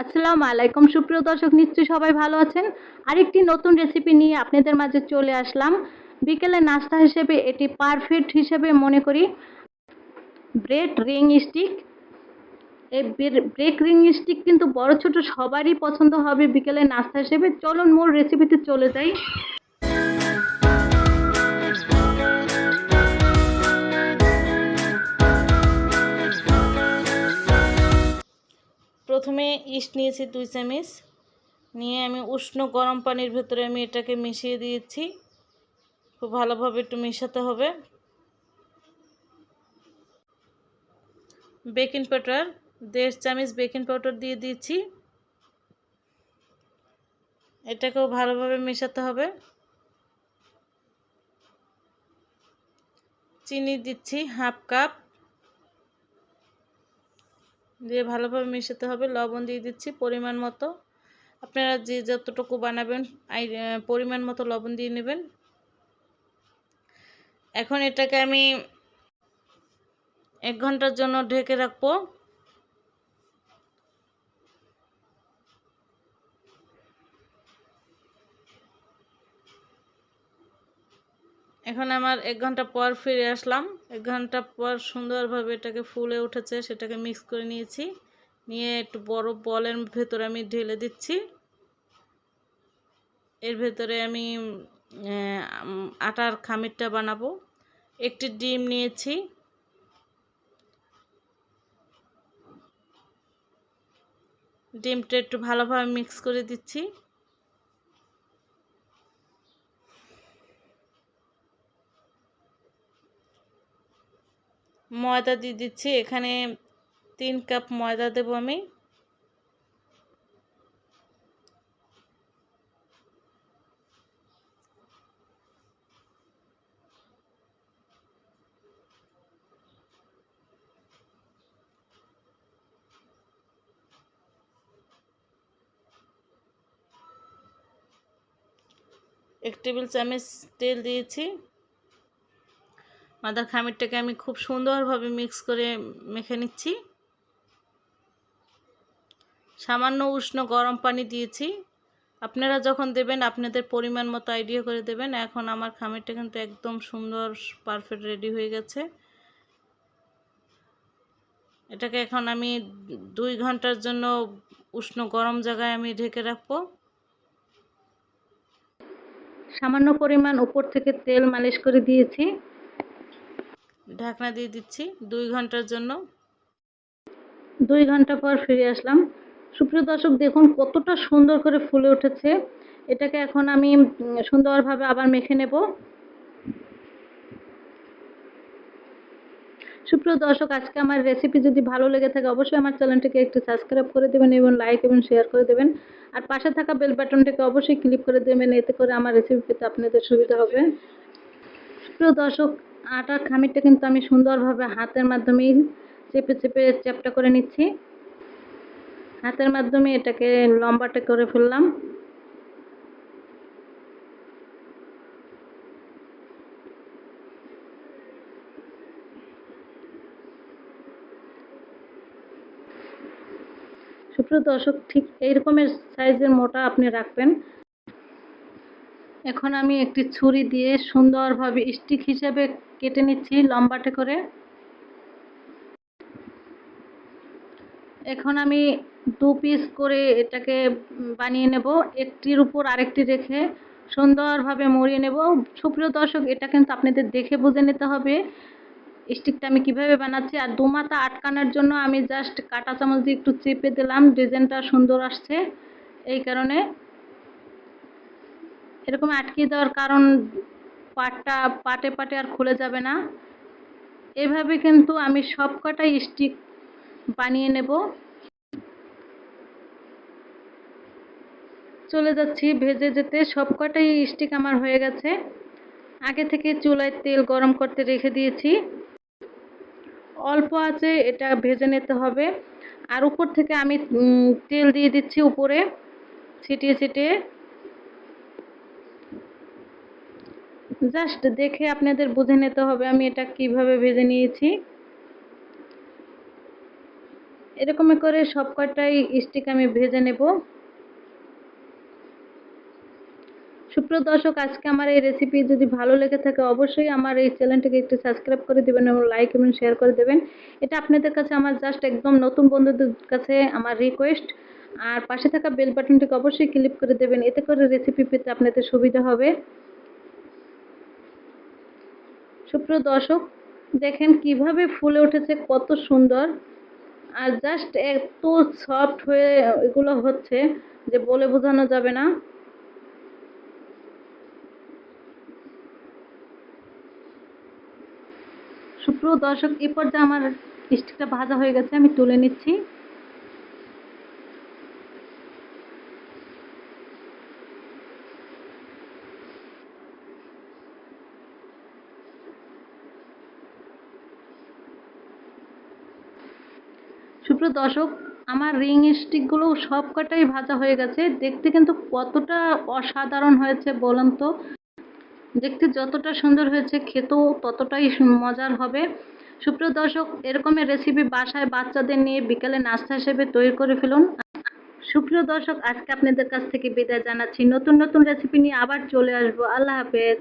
আসসালামু আলাইকুম। সুপ্রিয় দর্শক, নিশ্চয়ই সবাই ভালো আছেন? আরেকটি নতুন রেসিপি নিয়ে আপনাদের মাঝে চলে আসলাম। বিকেলে নাস্তা হিসেবে এটি পারফেক্ট হিসেবে মনে করি। ব্রেড রিং স্টিক এই ব্রেক রিং স্টিক কিন্তু বড় ছোট সবারই পছন্দ হবে বিকেলে নাস্তা হিসেবে। চলুন মূল রেসিপিতে চলে যাই। প্রথমে ইস্ট নিয়েছি দুই চামচ। নিয়ে আমি উষ্ণ গরম পানির ভেতরে আমি এটাকে মিশিয়ে দিয়েছি। খুব ভালোভাবে একটু মেশাতে হবে। বেকিং পাউডার, দেড় চামচ বেকিং পাউডার দিয়ে দিয়েছি। এটাকেও ভালোভাবে মেশাতে হবে। চিনি দিচ্ছি হাফ কাপ। দিয়ে ভালোভাবে মিশাতে হবে, লবণ দিয়ে দিচ্ছি পরিমাণ মতো। আপনারা যে যতটুকু বানাবেন পরিমাণ মতো লবণ দিয়ে নেবেন। এখন এটাকে আমি এক ঘণ্টার জন্য ঢেকে রাখব। এখন আমার এক ঘণ্টা পর ফিরে আসলাম। এক ঘণ্টা পর সুন্দরভাবে এটাকে ফুলে উঠেছে, সেটাকে মিক্স করে নিয়েছি। নিয়ে একটু বড় বলের ভেতরে আমি ঢেলে দিচ্ছি। এর ভেতরে আমি আটার খামিরটা বানাবো। একটি ডিম নিয়েছি। ডিমটা একটু ভালোভাবে মিক্স করে দিচ্ছি। ময়দা দিয়ে দিচ্ছি। এখানে তিন কাপ ময়দা দেবো আমি। এক টেবিল চামচ তেল দিয়েছি। মাদার খামিরটাকে আমি খুব সুন্দরভাবে মিক্স করে মেখে নিচ্ছি। সামান্য উষ্ণ গরম পানি দিয়েছি। আপনারা যখন দেবেন, আপনাদের পরিমাণ মতো আইডিয়া করে দেবেন। এখন আমার খামিরটা কিন্তু একদম সুন্দর পারফেক্ট রেডি হয়ে গেছে। এটাকে এখন আমি দুই ঘণ্টার জন্য উষ্ণ গরম জায়গায় আমি ঢেকে রাখব। সামান্য পরিমাণ উপর থেকে তেল মালিশ করে দিয়েছি। ঢাকনা দিয়ে দিচ্ছি দুই ঘণ্টার জন্য। দুই ঘণ্টা পর ফিরে আসলাম। সুপ্রিয় দর্শক, দেখুন কতটা সুন্দর করে ফুলে উঠেছে। এটাকে এখন আমি সুন্দরভাবে আবার মেখে নেব। সুপ্রিয় দর্শক, আজকে আমার রেসিপি যদি ভালো লেগে থাকে, অবশ্যই আমার চ্যানেলটিকে একটু সাবস্ক্রাইব করে দেবেন এবং লাইক এবং শেয়ার করে দেবেন। আর পাশে থাকা বেল বাটনটিকে অবশ্যই ক্লিক করে দেবেন, এতে করে আমার রেসিপি পেতে আপনাদের সুবিধা হবে। সুপ্রিয় দর্শক আটার খামিরটা কিন্তু আমি সুন্দরভাবে হাতের মাধ্যমে চেপে চেপে চ্যাপটা করে নিচ্ছি। হাতের মাধ্যমে এটাকে লম্বাটা করে ফেললাম। সুপ্রিয় দর্শক, ঠিক এইরকমের সাইজের মোটা আপনি রাখবেন। এখন আমি একটি ছুরি দিয়ে সুন্দরভাবে স্টিক হিসেবে কেটে নিচ্ছি লম্বাটে করে। এখন আমি দু পিস করে এটাকে বানিয়ে নেব। একটির উপর আরেকটি রেখে সুন্দরভাবে মরিয়ে নেব। সুপ্রিয় দর্শক, এটা কিন্তু আপনাদের দেখে বুঝে নিতে হবে স্টিকটা আমি কীভাবে বানাচ্ছি। আর দু মাথা আটকানোর জন্য আমি জাস্ট কাটা চামচ দিয়ে একটু চেপে দিলাম। ডিজাইনটা সুন্দর আসছে। এই কারণে এরকম আটকে দেওয়ার কারণ পাটটা পাটে পাটে আর খুলে যাবে না। এভাবে কিন্তু আমি সব কটাই স্টিক বানিয়ে নেব। চলে যাচ্ছি ভেজে যেতে সব কটাই স্টিক আমার হয়ে গেছে। আগে থেকে চুলায় তেল গরম করতে রেখে দিয়েছি। অল্প আছে, এটা ভেজে নিতে হবে। আর উপর থেকে আমি তেল দিয়ে দিচ্ছি উপরে, ছিটিয়ে ছিটিয়ে। জাস্ট দেখে আপনাদের বুঝে নিতে হবে আমি এটা কীভাবে ভেজে নিয়েছি। এরকম করে সব কয়টাই স্টিক আমি ভেজে নেব। সুপ্রিয় দর্শক, আজকে আমার এই রেসিপি যদি ভালো লেগে থাকে অবশ্যই আমার এই চ্যানেলটিকে একটু সাবস্ক্রাইব করে দেবেন এবং লাইক এবং শেয়ার করে দেবেন। এটা আপনাদের কাছে আমার জাস্ট একদম নতুন বন্ধুদের কাছে আমার রিকোয়েস্ট আর পাশে থাকা বেল বাটনটিকে অবশ্যই ক্লিক করে দেবেন, এতে করে রেসিপি পেতে আপনাদের সুবিধা হবে। সুপ্রিয় দর্শক, দেখেন কীভাবে ফুলে উঠেছে, কত সুন্দর। আর জাস্ট এত সফট হয়ে এগুলো হচ্ছে যে বলে বোঝানো যাবে না। সুপ্রিয় দর্শক এই পর্যায়ে আমার স্টিকটা ভাজা হয়ে গেছে, আমি তুলে নিচ্ছি। সুপ্রিয় দর্শক আমার রিং স্টিকগুলো সব কটাই ভাজা হয়ে গেছে। দেখতে কিন্তু কতটা অসাধারণ হয়েছে বলুন তো। দেখতে যতটা সুন্দর হয়েছে, খেতেও ততটাই মজার হবে। সুপ্রিয় দর্শক এরকমের রেসিপি বাসায় বাচ্চাদের নিয়ে বিকালে নাস্তা হিসেবে তৈরি করে ফেলুন। সুপ্রিয় দর্শক আজকে আপনাদের কাছ থেকে বিদায় জানাচ্ছি। নতুন নতুন রেসিপি নিয়ে আবার চলে আসব। আল্লাহ হাফেজ।